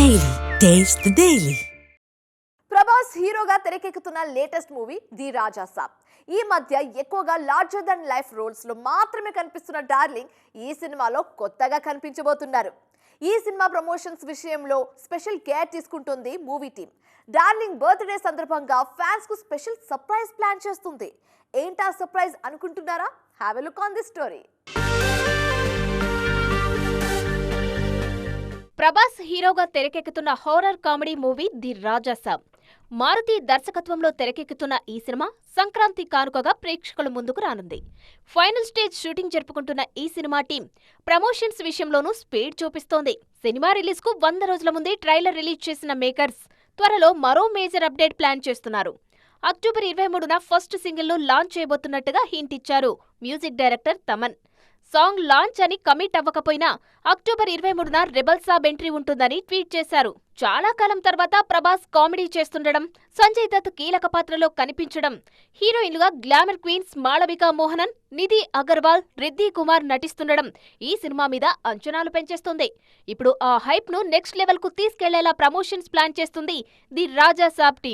Daily taste daily Prabhas హీరోగా తెరకెక్కుతున్న latest movie the Raja Saab. ఈ మధ్య ఎక్కువగా లార్జర్ దన్ లైఫ్ రోల్స్లో మాత్రమే కనిపిస్తున్న డార్లింగ్ ఈ సినిమాలో కొత్తగా కనిపించబోతున్నారు. ఈ సినిమా ప్రమోషన్స్ విషయంలో స్పెషల్ కేర్ తీసుకుంటుంది మూవీ టీం డార్లింగ్ బర్త్డే సందర్భంగా ఫ్యాన్స్కు స్పెషల్ సర్ప్రైజ్ ప్లాన్ చేస్తుంది. ఏంటా సర్ప్రైజ్ అనుకుంటున్నారా? Have a look on the story Prabhas హీరోగా తెరకెక్కుతున్న horror comedy movie the Raja Saab. Maruti దర్శకత్వంలో తెరకెక్కుతున్న ఈ సినిమా సంక్రాంతి కానుకగా ప్రేక్షకుల ముందుకు రానుంది. ఫైనల్ స్టేజ్ షూటింగ్ జరుపుకుంటున్న ఈ సినిమా టీం ప్రమోషన్స్ విషయంలోనూ స్పీడ్ చూపిస్తోంది. సినిమా రిలీజ్కు వంద రోజుల ముందే ట్రైలర్ రిలీజ్ చేసిన మేకర్స్ త్వరలో మరో మేజర్ అప్డేట్ ప్లాన్ చేస్తున్నారు. అక్టోబర్ ఇరవై మూడున ఫస్ట్ సింగిల్ను లాంచ్ చేయబోతున్నట్టుగా హింట్ ఇచ్చారు music director Thaman. Song launch అని కమిట్ అవ్వకపోయినా అక్టోబర్ ఇరవై మూడున రెబల్ సాబ్ ఎంట్రీ ఉంటుందని ట్వీట్ చేశారు. చాలా కాలం తర్వాత ప్రభాస్ కామెడీ చేస్తుండడం సంజయ్ దత్ కీలక పాత్రలో కనిపించడం హీరోయిన్లుగా గ్లామర్ క్వీన్స్ మాళవిక మోహనన్ నిధి అగర్వాల్ రిద్ది కుమార్ నటిస్తుండడం ఈ సినిమా మీద అంచనాలు పెంచేస్తుంది. ఇప్పుడు ఆ హైప్ను నెక్స్ట్ లెవెల్కు తీసుకెళ్ళేలా ప్రమోషన్స్ ప్లాన్ చేస్తుంది ది రాజా సాబ్ టీ.